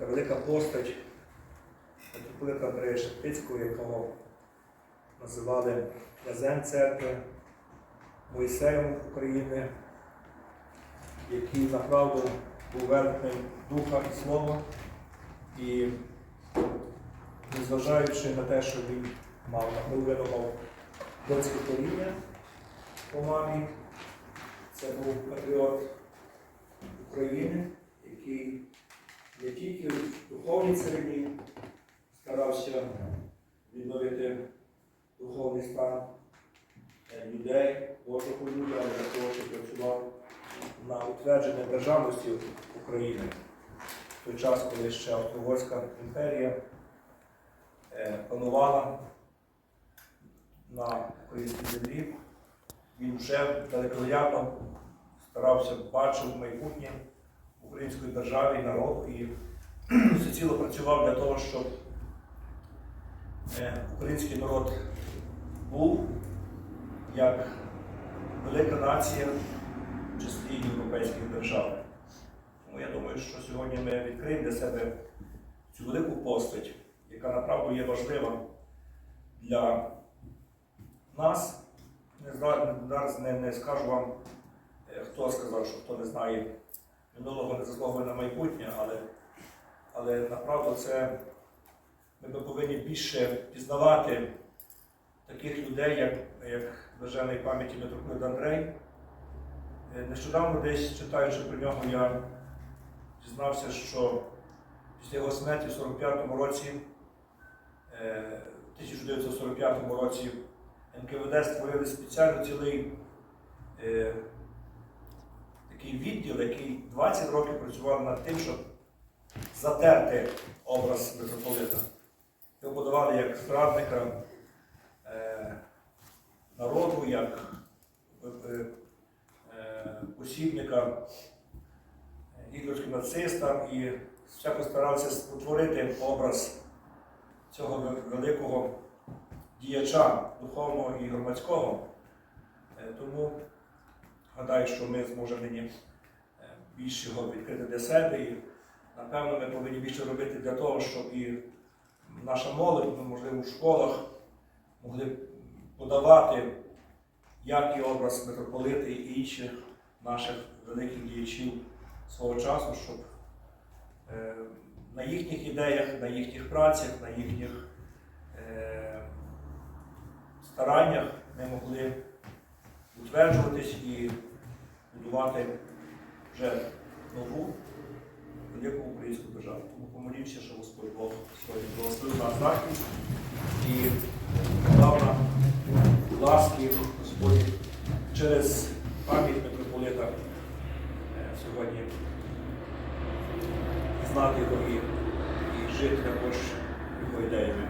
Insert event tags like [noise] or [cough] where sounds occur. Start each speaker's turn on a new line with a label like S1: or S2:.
S1: така велика постать митрополита Андрея Шептицького, якого називали князем церкви, Моїсеєм України, який направду був верхним духа і слова. І незважаючи на те, що він мав наполовину мав донське коріння по мамі, це був патріот України, який духовній середі старався відновити духовний стан е, людей, Божого люду, але також і працював на утвердження державності України в той час, коли ще Австро-Угорська імперія е, панувала на українській землі. Він вже далекоглядно старався, бачив майбутнє української держави і народу і [clears throat] всеціло працював для того, щоб е, український народ був як велика нація в числі європейських держав. Тому я думаю, що сьогодні ми відкриємо для себе цю велику постать, яка направду є важлива для нас. Зараз не, не скажу вам, е, хто сказав, що хто не знає минулого не заслуговує на майбутнє, але, але направду це ми повинні більше пізнавати таких людей, як, як блажений пам'яті митрополит Андрей. Е, Нещодавно десь читаючи про нього, я дізнався, що після його смерті в 45-му році, е, в 1945 році НКВД створили спеціально цілий е, такий відділ, який 20 років працював над тим, щоб затерти образ митрополита. Його подавали як зрадника е, народу, як е, е, е, посібника гітлерським нацистам і всяко старався створити образ цього великого діяча духовного і громадського. Е, Тому гадаю, що ми зможемо нині е, більше його відкрити для себе. І напевно ми повинні більше робити для того, щоб і наша молодь, ну, можливо, в школах могли подавати як і образ митрополита і інших наших великих діячів свого часу, щоб е, на їхніх ідеях, на їхніх працях, на їхніх е, стараннях ми могли утверджуватись і будувати вже нову велику українську державу. Тому помолімося, що Господь Бог сьогодні благословив нас захист і дав нам ласки Господь через пам'ять митрополита е, сьогодні знати його і, жити також його ідеями.